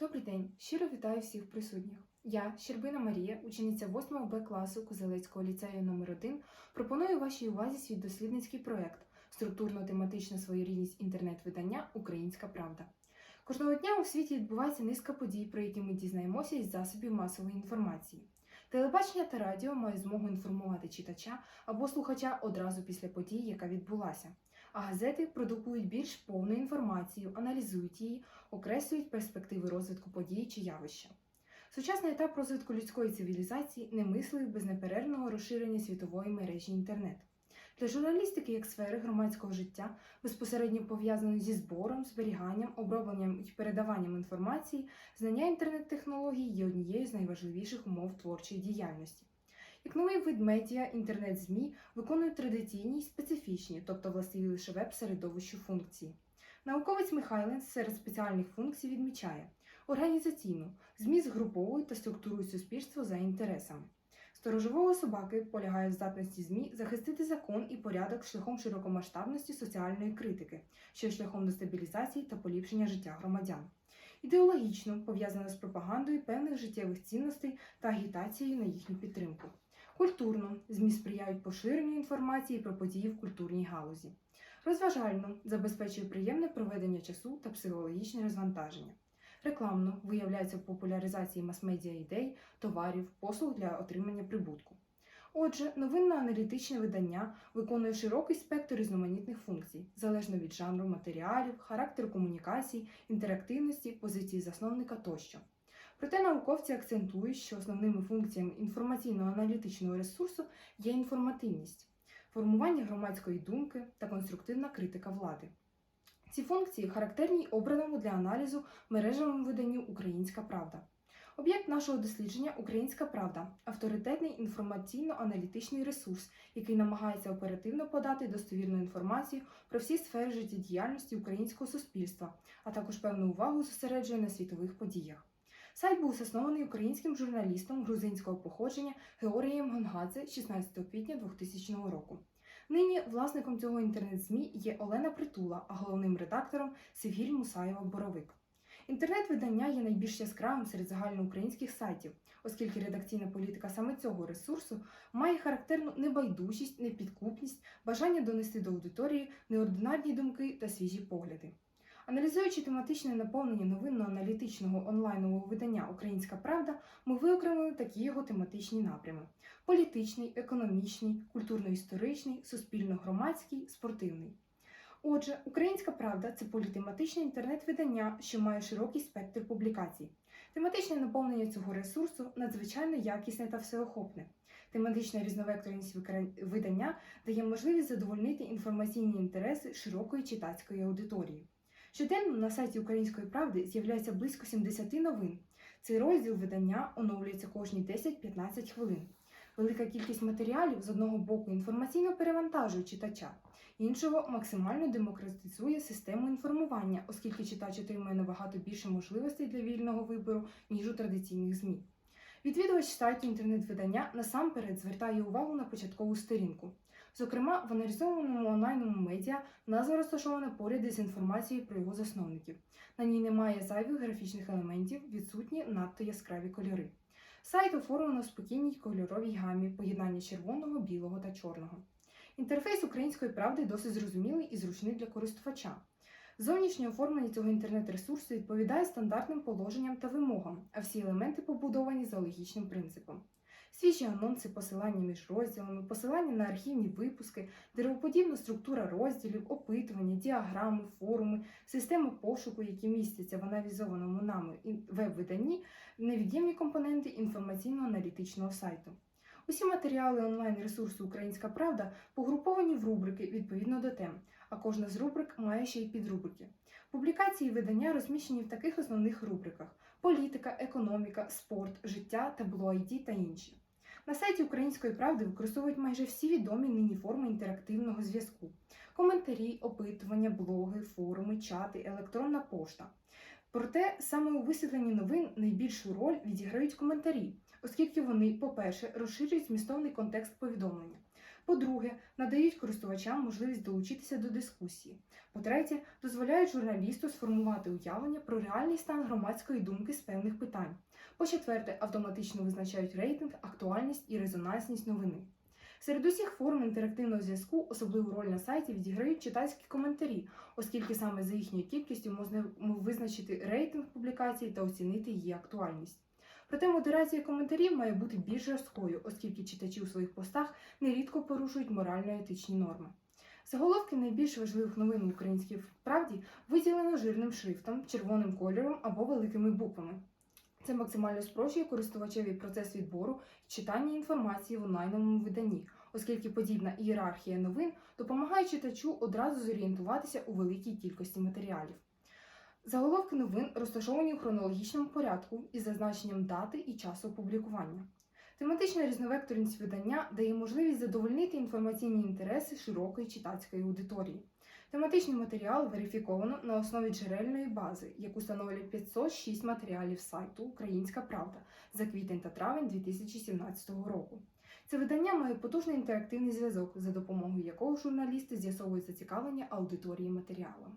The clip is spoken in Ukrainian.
Добрий день! Щиро вітаю всіх присутніх. Я, Щербина Марія, учениця 8 Б класу Козелецького ліцею номер 1 пропоную вашій увазі свій дослідницький проєкт Структурно-тематична своєрідність інтернет-видання Українська Правда. Кожного дня у світі відбувається низка подій, про які ми дізнаємося із засобів масової інформації. Телебачення та радіо мають змогу інформувати читача або слухача одразу після події, яка відбулася. А газети продукують більш повну інформацію, аналізують її, окреслюють перспективи розвитку подій чи явища. Сучасний етап розвитку людської цивілізації не мислив без неперервного розширення світової мережі інтернет. Для журналістики як сфери громадського життя, безпосередньо пов'язаної зі збором, зберіганням, обробленням і передаванням інформації, знання інтернет-технологій є однією з найважливіших умов творчої діяльності. Як новий вид медіа, інтернет-ЗМІ виконують традиційні й специфічні, тобто властиві лише веб-середовищу функції. Науковець Михайленс серед спеціальних функцій відмічає організаційну ЗМІ згруповують та структурують суспільство за інтересами. Сторожового собаки полягає в здатності ЗМІ захистити закон і порядок шляхом широкомасштабності соціальної критики, що шляхом дестабілізації та поліпшення життя громадян. Ідеологічно пов'язана з пропагандою певних життєвих цінностей та агітацією на їхню підтримку. Культурно ЗМІ сприяють поширенню інформації про події в культурній галузі. Розважально забезпечує приємне проведення часу та психологічне розвантаження. Рекламно виявляється в популяризації мас-медіа ідей, товарів, послуг для отримання прибутку. Отже, новинно-аналітичне видання виконує широкий спектр різноманітних функцій, залежно від жанру матеріалів, характеру комунікацій, інтерактивності, позиції засновника тощо. Проте науковці акцентують, що основними функціями інформаційно-аналітичного ресурсу є інформативність, формування громадської думки та конструктивна критика влади. Ці функції характерні обраному для аналізу мережевому виданню Українська Правда. Об'єкт нашого дослідження Українська Правда авторитетний інформаційно-аналітичний ресурс, який намагається оперативно подати достовірну інформацію про всі сфери життєдіяльності українського суспільства, а також певну увагу зосереджує на світових подіях. Сайт був заснований українським журналістом грузинського походження Георгієм Гонгадзе 16 квітня 2000 року. Нині власником цього інтернет-ЗМІ є Олена Притула, а головним редактором Севгіль Мусаєва Боровик. Інтернет-видання є найбільш яскравим серед загальноукраїнських сайтів, оскільки редакційна політика саме цього ресурсу має характерну небайдужість, непідкупність, бажання донести до аудиторії неординарні думки та свіжі погляди. Аналізуючи тематичне наповнення новинно-аналітичного онлайнового видання Українська Правда, ми виокремили такі його тематичні напрями: політичний, економічний, культурно-історичний, суспільно-громадський, спортивний. Отже, Українська Правда це політематичне інтернет-видання, що має широкий спектр публікацій. Тематичне наповнення цього ресурсу надзвичайно якісне та всеохопне. Тематична різновекторність видання дає можливість задовольнити інформаційні інтереси широкої читацької аудиторії. Щоденно на сайті Української правди з'являється близько 70 новин. Цей розділ видання оновлюється кожні 10-15 хвилин. Велика кількість матеріалів з одного боку інформаційно перевантажує читача, іншого максимально демократизує систему інформування, оскільки читач отримує набагато більше можливостей для вільного вибору, ніж у традиційних ЗМІ. Відвідувач сайту інтернет-видання насамперед звертає увагу на початкову сторінку. Зокрема, в аналізованому онлайновому медіа назва розташована поряд інформацією про його засновників. На ній немає зайвих графічних елементів, відсутні надто яскраві кольори. Сайт оформлено в спокійній кольоровій гамі поєднання червоного, білого та чорного. Інтерфейс української правди досить зрозумілий і зручний для користувача. Зовнішнє оформлення цього інтернет-ресурсу відповідає стандартним положенням та вимогам, а всі елементи побудовані за логічним принципом. Свіжі анонси, посилання між розділами, посилання на архівні випуски, деревоподібна структура розділів, опитування, діаграми, форуми, системи пошуку, які містяться в аналізованому нами веб-виданні, невід'ємні компоненти інформаційно-аналітичного сайту. Усі матеріали онлайн-ресурсу Українська Правда погруповані в рубрики відповідно до тем, а кожна з рубрик має ще й підрубрики. Публікації видання розміщені в таких основних рубриках: політика, економіка, спорт, життя, табло ID та інші. На сайті Української правди використовують майже всі відомі нині форми інтерактивного зв'язку: коментарі, опитування, блоги, форуми, чати, електронна пошта. Проте саме у висвітленні новин найбільшу роль відіграють коментарі, оскільки вони, по-перше, розширюють змістовний контекст повідомлення. По-друге, надають користувачам можливість долучитися до дискусії. По-третє, дозволяють журналісту сформувати уявлення про реальний стан громадської думки з певних питань. По-четверте, автоматично визначають рейтинг, актуальність і резонансність новини. Серед усіх форм інтерактивного зв'язку особливу роль на сайті відіграють читацькі коментарі, оскільки саме за їхньою кількістю можна визначити рейтинг публікації та оцінити її актуальність. Проте модерація коментарів має бути більш жорсткою, оскільки читачі у своїх постах нерідко порушують морально-етичні норми. Заголовки найбільш важливих новин в українській правді виділено жирним шрифтом, червоним кольором або великими буквами. Це максимально спрощує користувачеві процес відбору і читання інформації в онлайновому виданні, оскільки подібна ієрархія новин допомагає читачу одразу зорієнтуватися у великій кількості матеріалів. Заголовки новин розташовані у хронологічному порядку із зазначенням дати і часу опублікування. Тематична різновекторність видання дає можливість задовольнити інформаційні інтереси широкої читацької аудиторії. Тематичний матеріал верифіковано на основі джерельної бази, яку становлять 506 матеріалів сайту Українська Правда за квітень та травень 2017 року. Це видання має потужний інтерактивний зв'язок, за допомогою якого журналісти з'ясовують зацікавлення аудиторії матеріалом.